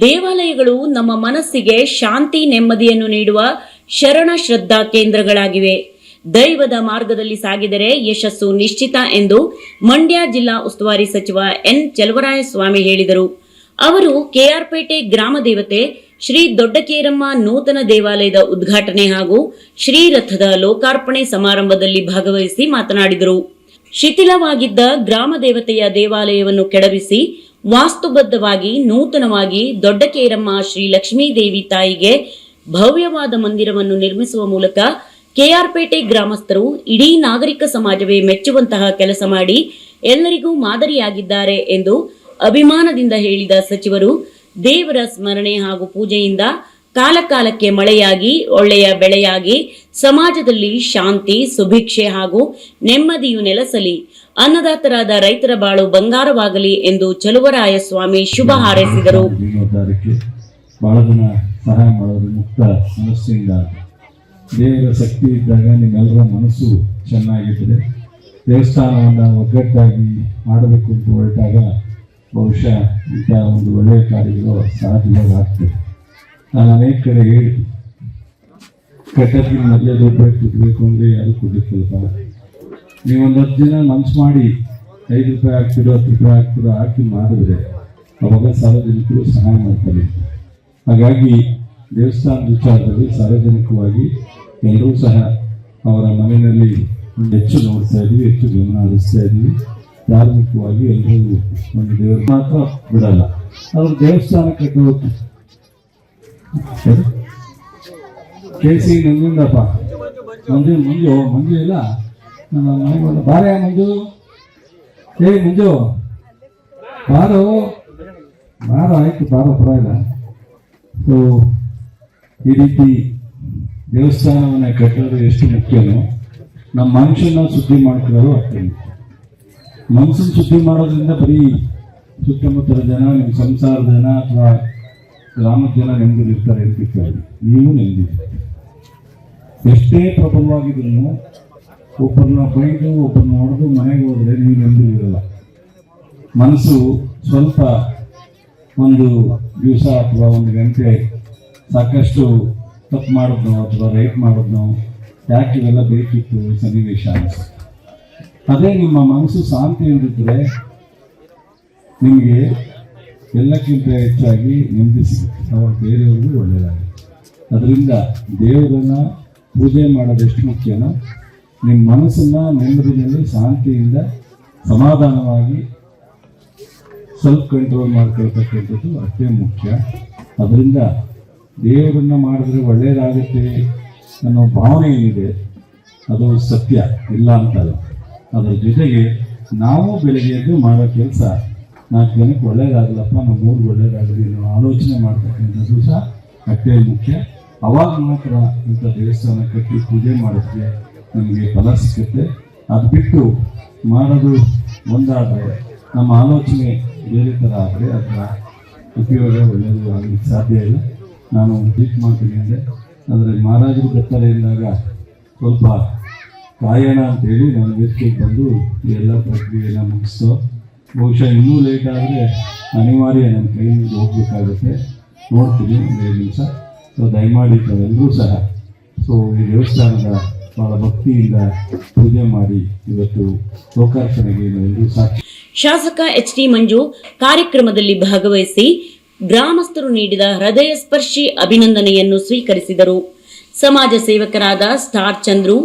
ದೇವಾಲಯಗಳು ನಮ್ಮ ಮನಸ್ಸಿಗೆ ಶಾಂತಿ, ನೆಮ್ಮದಿಯನ್ನು ನೀಡುವ ಶರಣ ಶ್ರದ್ಧಾ ಕೇಂದ್ರಗಳಾಗಿವೆ. ದೈವದ ಮಾರ್ಗದಲ್ಲಿ ಸಾಗಿದರೆ ಯಶಸ್ಸು ನಿಶ್ಚಿತ ಎಂದು ಮಂಡ್ಯ ಜಿಲ್ಲಾ ಉಸ್ತುವಾರಿ ಸಚಿವ ಎನ್ ಚಲವರಾಯಸ್ವಾಮಿ ಹೇಳಿದರು. ಅವರು ಕೆಆರ್ಪೇಟೆ ಗ್ರಾಮ ದೇವತೆ ಶ್ರೀ ದೊಡ್ಡಕೇರಮ್ಮ ನೂತನ ದೇವಾಲಯದ ಉದ್ಘಾಟನೆ ಹಾಗೂ ಶ್ರೀರಥದ ಲೋಕಾರ್ಪಣೆ ಸಮಾರಂಭದಲ್ಲಿ ಭಾಗವಹಿಸಿ ಮಾತನಾಡಿದರು. ಶಿಥಿಲವಾಗಿದ್ದ ಗ್ರಾಮ ದೇವತೆಯ ದೇವಾಲಯವನ್ನು ಕೆಡವಿಸಿ ವಾಸ್ತುಬದ್ಧವಾಗಿ, ನೂತನವಾಗಿ ದೊಡ್ಡ ಕೇರಮ್ಮ ಶ್ರೀ ಲಕ್ಷ್ಮೀದೇವಿ ತಾಯಿಗೆ ಭವ್ಯವಾದ ಮಂದಿರವನ್ನು ನಿರ್ಮಿಸುವ ಮೂಲಕ ಕೆಆರ್ಪೇಟೆ ಗ್ರಾಮಸ್ಥರು ಇಡೀ ನಾಗರಿಕ ಸಮಾಜವೇ ಮೆಚ್ಚುವಂತಹ ಕೆಲಸ ಮಾಡಿ ಎಲ್ಲರಿಗೂ ಮಾದರಿಯಾಗಿದ್ದಾರೆ ಎಂದು ಅಭಿಮಾನದಿಂದ ಹೇಳಿದ ಸಚಿವರು ದೇವರ ಸ್ಮರಣೆ ಹಾಗೂ ಪೂಜೆಯಿಂದ ಕಾಲಕಾಲಕ್ಕೆ ಮಳೆಯಾಗಿ, ಒಳ್ಳೆಯ ಬೆಳೆಯಾಗಿ, ಸಮಾಜದಲ್ಲಿ ಶಾಂತಿ, ಸುಭಿಕ್ಷೆ ಹಾಗೂ ನೆಮ್ಮದಿಯು ನೆಲೆಸಲಿ. ಅನ್ನದಾತರಾದ ರೈತರ ಬಾಳು ಬಂಗಾರವಾಗಲಿ ಎಂದು ಚಲುವರಾಯ ಸ್ವಾಮಿ ಶುಭ ಹಾರೈಸಿದರು. ಬಹಳ ಸಹಾಯ ಮುಕ್ತ ಶಕ್ತಿ ಇದ್ದಾಗ ನಿಮ್ಮೆಲ್ಲರ ಮನಸ್ಸು ಚೆನ್ನಾಗಿರ್ತದೆ. ದೇವಸ್ಥಾನವನ್ನು ಒಗ್ಗಟ್ಟಾಗಿ ಮಾಡಬೇಕು ಅಂತ ಹೊರಟಾಗ ಬಹುಶಃ ಇಂಥ ಒಂದು ಒಳ್ಳೆಯ ಕಾರ್ಯಗಳು ಸಾಧ್ಯವಾಗ್ತದೆ. ನಾನು ಅನೇಕ ಕಡೆ ಹೇಳಿ ಕಟ್ಟಡಕ್ಕೆ ಮೊದಲೇ ದುಡ್ಡು ಕೊಡಬೇಕು ಅಂದರೆ ಯಾರು ಕೊಡಲಿಕ್ಕಲ್ಪ ನೀವೊಂದು ಹತ್ತು ಜನ ಮನ್ಸು ಮಾಡಿ ಐದು ರೂಪಾಯಿ ಹಾಕ್ತಿರೋ, ಹತ್ತು ರೂಪಾಯಿ ಹಾಕ್ತಿರೋ ಹಾಕಿ ಮಾಡಿದ್ರೆ ಅವಾಗ ಸಾರ್ವಜನಿಕರು ಸಹಾಯ ಮಾಡ್ತಾರೆ. ಹಾಗಾಗಿ ದೇವಸ್ಥಾನದ ವಿಚಾರದಲ್ಲಿ ಸಾರ್ವಜನಿಕವಾಗಿ ಎಲ್ಲರೂ ಸಹ ಅವರ ಮನೆಯಲ್ಲಿ ಹೆಚ್ಚು ನೋಡ್ತಾ ಇದ್ವಿ, ಹೆಚ್ಚು ಗಮನ ಹರಿಸ್ತಾ ಇದ್ವಿ. ಧಾರ್ಮಿಕವಾಗಿ ಎಲ್ಲರಿಗೂ ಒಂದು ದೇವರು ಮಾತ್ರ ಬಿಡಲ್ಲ. ಅವರು ದೇವಸ್ಥಾನ ಕಟ್ಟುವುದು ಕೆ ಸಿ ನಂಜುಂಡಪ್ಪ. ಮಂಜು ಮಂಜು ಮಂಜು ಇಲ್ಲ. ನನ್ನ ಮನೆಗೆ ಬಂದು ಬಾರೇ ಮಂಜು. ಏ, ಮಂಜು. ಬಾರು. ಬಾರ, ಆಯ್ತು, ಬಾರ, ಪರವಾಗಿಲ್ಲ. ಸೊ ಈ ರೀತಿ ದೇವಸ್ಥಾನವನ್ನು ಕಟ್ಟೋದು ಎಷ್ಟು ಮುಖ್ಯನೋ, ನಮ್ಮ ಮನುಷ್ಯನ ಸುದ್ದಿ ಮಾಡ್ಕೊಳ್ಳೋದು ಮನುಷ್ಯನ ಮನಸ್ಸನ್ನು ಶುದ್ಧಿ ಮಾಡೋದ್ರಿಂದ ಬರೀ ಸುತ್ತಮುತ್ತಲ ಜನ, ನಿಮ್ಮ ಸಂಸಾರ ಜನ ಅಥವಾ ಗ್ರಾಮದ ಜನ ನೆಮ್ಮದಿಲಿರ್ತಾರೆ ಅಂತ ಕೇಳಿ. ನೀವು ನೆಮ್ಮದಿ ಎಷ್ಟೇ ಪ್ರಬಲವಾಗಿದ್ರು ಒಬ್ಬರನ್ನ ಬೈದು, ಒಬ್ಬರನ್ನ ಹೊಡೆದು ಮನೆಗೆ ಹೋದ್ರೆ ನೀವು ನೆಮ್ಮದಿರಲ್ಲ ಮನಸ್ಸು ಸ್ವಲ್ಪ ಒಂದು ದಿವಸ ಅಥವಾ ಒಂದು ಗಂಟೆ ಸಾಕಷ್ಟು ತಪ್ಪು ಮಾಡಿದ್ನೋ ಅಥವಾ ರೈಟ್ ಮಾಡಿದ್ನೋ, ಯಾಕೆ ಇವೆಲ್ಲ ಬೇಕಿತ್ತು ಸನ್ನಿವೇಶ? ಅದೇ ನಿಮ್ಮ ಮನಸ್ಸು ಶಾಂತಿ ಇಲ್ಲದಿದ್ದರೆ ನಿಮಗೆ ಎಲ್ಲಕ್ಕಿಂತ ಹೆಚ್ಚಾಗಿ ನಿಂದಿಸಿ ಅವಾಗ ಬೇರೆಯವ್ರಿಗೂ ಒಳ್ಳೆಯದಾಗುತ್ತೆ ಅದರಿಂದ ದೇವರನ್ನ ಪೂಜೆ ಮಾಡೋದು ಎಷ್ಟು ಮುಖ್ಯನೋ ನಿಮ್ಮ ಮನಸ್ಸನ್ನು ನೆಮ್ಮದಿನಲ್ಲಿ, ಶಾಂತಿಯಿಂದ ಸಮಾಧಾನವಾಗಿ ಸೆಲ್ಫ್ ಕಂಟ್ರೋಲ್ ಮಾಡ್ಕೊಳ್ತಕ್ಕಂಥದ್ದು ಅಷ್ಟೇ ಮುಖ್ಯ. ಅದರಿಂದ ದೇವರನ್ನ ಮಾಡಿದ್ರೆ ಒಳ್ಳೆಯದಾಗುತ್ತೆ ಅನ್ನೋ ಭಾವನೆ ಏನಿದೆ, ಅದು ಸತ್ಯ, ಇಲ್ಲ ಅಂತಲ್ಲ. ಅದರ ಜೊತೆಗೆ ನಾವು ಬೆಳಗ್ಗೆ ಎದ್ದು ಮಾಡೋ ಕೆಲಸ ನಾಲ್ಕು ಜನಕ್ಕೆ ಒಳ್ಳೇದಾಗಲಪ್ಪ, ನಮ್ಮ ಊರಿಗೆ ಒಳ್ಳೇದಾಗಲಿ ಅನ್ನೋ ಆಲೋಚನೆ ಮಾಡ್ತಕ್ಕಂಥದ್ದು ಸಹ ಅಷ್ಟೇ ಮುಖ್ಯ. ಅವಾಗ ಮಾತ್ರ ಇಂಥ ದೇವಸ್ಥಾನ ಕಟ್ಟಿ ಪೂಜೆ ಮಾಡೋಕ್ಕೆ ನಮಗೆ ಫಲ ಸಿಗುತ್ತೆ. ಅದು ಬಿಟ್ಟು ಮಾಡೋದು ಒಂದಾದರೆ, ನಮ್ಮ ಆಲೋಚನೆ ಬೇರೆ ಥರ ಆದರೆ ಅದರ ಉಪಯೋಗ ಒಳ್ಳೆಯದು ಆಗಲಿಕ್ಕೆ ಸಾಧ್ಯ ಇಲ್ಲ. ನಾನು ಟ್ರೀಟ್ ಮಾಡ್ತೀನಿ ಅಂದರೆ, ಆದರೆ ಮಹಾರಾಜರು ಬರ್ತಾರೆ ಎಂದಾಗ ಸ್ವಲ್ಪ ಕಾಯೋಣ ಅಂತೇಳಿ ನಾನು ವೇದಿಕೆಗೆ ಬಂದು ಎಲ್ಲ ಪ್ರಕ್ರಿಯೆಯನ್ನು ಮುಗಿಸ್ತು ಬಹುಶಃ ಇನ್ನೂ ಲೇಟ್ ಆದರೆ ಅನಿವಾರ್ಯ ನನ್ನ ಕೈಯಿಂದ ಹೋಗಬೇಕಾಗುತ್ತೆ. ನೋಡ್ತೀನಿ ಒಂದು ದಿವಸ. ಸೊ ದಯಮಾಡಿ ತಾವೆಲ್ಲರೂ ಸಹ. ಸೊ ಈ ದೇವಸ್ಥಾನದ ಬಹಳ ಭಕ್ತಿಯಿಂದ ಪೂಜೆ ಮಾಡಿ ಇವತ್ತು ಲೋಕಾರ್ಪಣೆಗೆ ನಾವೆಲ್ಲರೂ ಸಾಕ್ಷಿ. ಶಾಸಕ ಎಚ್ ಟಿ ಮಂಜು ಕಾರ್ಯಕ್ರಮದಲ್ಲಿ ಭಾಗವಹಿಸಿ ಗ್ರಾಮಸ್ಥರು ನೀಡಿದ ಹೃದಯ ಸ್ಪರ್ಶಿ ಅಭಿನಂದನೆಯನ್ನು ಸ್ವೀಕರಿಸಿದರು. ಸಮಾಜ ಸೇವಕರಾದ ಸ್ಟಾರ್ ಚಂದ್ರು,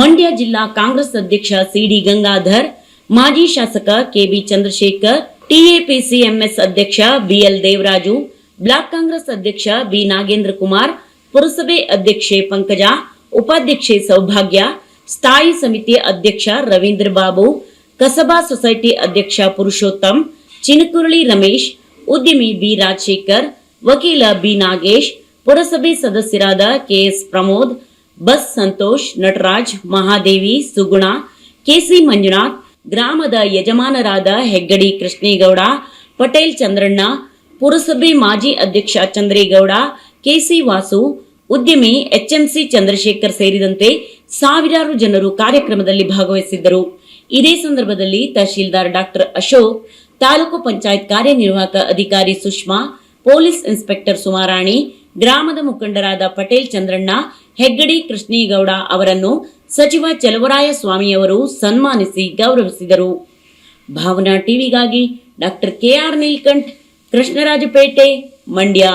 ಮಂಡ್ಯ ಜಿಲ್ಲಾ ಕಾಂಗ್ರೆಸ್ ಅಧ್ಯಕ್ಷ ಸಿಡಿ ಗಂಗಾಧರ್ ಮಾಜಿ ಶಾಸಕ ಕೆಬಿ ಚಂದ್ರಶೇಖರ್ ಟಿಎಪಿಸಿಎಂಎಸ್ ಅಧ್ಯಕ್ಷ ಬಿಎಲ್ ದೇವರಾಜು ಬ್ಲಾಕ್ ಕಾಂಗ್ರೆಸ್ ಅಧ್ಯಕ್ಷ ಬಿ ನಾಗೇಂದ್ರ ಕುಮಾರ್ ಪುರಸಭೆ ಅಧ್ಯಕ್ಷೆ ಪಂಕಜ ಉಪಾಧ್ಯಕ್ಷೆ ಸೌಭಾಗ್ಯ ಸ್ಥಾಯಿ ಸಮಿತಿ ಅಧ್ಯಕ್ಷ ರವೀಂದ್ರ ಬಾಬು ಕಸಬಾ ಸೊಸೈಟಿ ಅಧ್ಯಕ್ಷ ಪುರುಷೋತ್ತಮ್ ಚಿನಕುರಳಿ ರಮೇಶ್ ಉದ್ಯಮಿ ಬಿ ರಾಜಶೇಖರ್ ವಕೀಲ ಬಿ ನಾಗೇಶ್ ಪುರಸಭೆ ಸದಸ್ಯರಾದ ಕೆಎಸ್ ಪ್ರಮೋದ್ ಬಸ್ ಸಂತೋಷ್ ನಟರಾಜ್ ಮಹಾದೇವಿ ಸುಗುಣ ಕೆಸಿ ಮಂಜುನಾಥ್ ಗ್ರಾಮದ ಯಜಮಾನರಾದ ಹೆಗ್ಗಡಿ ಕೃಷ್ಣೇಗೌಡ, ಪಟೇಲ್ ಚಂದ್ರಣ್ಣ, ಪುರಸಭೆ ಮಾಜಿ ಅಧ್ಯಕ್ಷ ಚಂದ್ರೇಗೌಡ, ಕೆಸಿ ವಾಸು, ಉದ್ಯಮಿ ಎಚ್ಎಂಸಿ ಚಂದ್ರಶೇಖರ್ ಸೇರಿದಂತೆ ಸಾವಿರಾರು ಜನರು ಕಾರ್ಯಕ್ರಮದಲ್ಲಿ ಭಾಗವಹಿಸಿದ್ದರು. ಇದೇ ಸಂದರ್ಭದಲ್ಲಿ ತಹಶೀಲ್ದಾರ್ ಡಾಕ್ಟರ್ ಅಶೋಕ್, ತಾಲೂಕು ಪಂಚಾಯತ್ ಕಾರ್ಯನಿರ್ವಾಹಕ ಅಧಿಕಾರಿ ಸುಷ್ಮಾ, ಪೊಲೀಸ್ ಇನ್ಸ್ಪೆಕ್ಟರ್ ಸುಮಾರಾಣಿ, ಗ್ರಾಮದ ಮುಖಂಡರಾದ ಪಟೇಲ್ ಚಂದ್ರಣ್ಣ ಹೆಗ್ಗಡಿ ಕೃಷ್ಣೇಗೌಡ ಅವರನ್ನು ಸಚಿವ ಸ್ವಾಮಿ ಸ್ವಾಮಿಯವರು ಸನ್ಮಾನಿಸಿ ಗೌರವಿಸಿದರು. ಭಾವನಾ ಟಿವಿಗಾಗಿ ಡಾಕ್ಟರ್ ಕೆಆರ್ ನೀಲ್ಕಂಠ್, ಕೃಷ್ಣರಾಜಪೇಟೆ, ಮಂಡ್ಯ.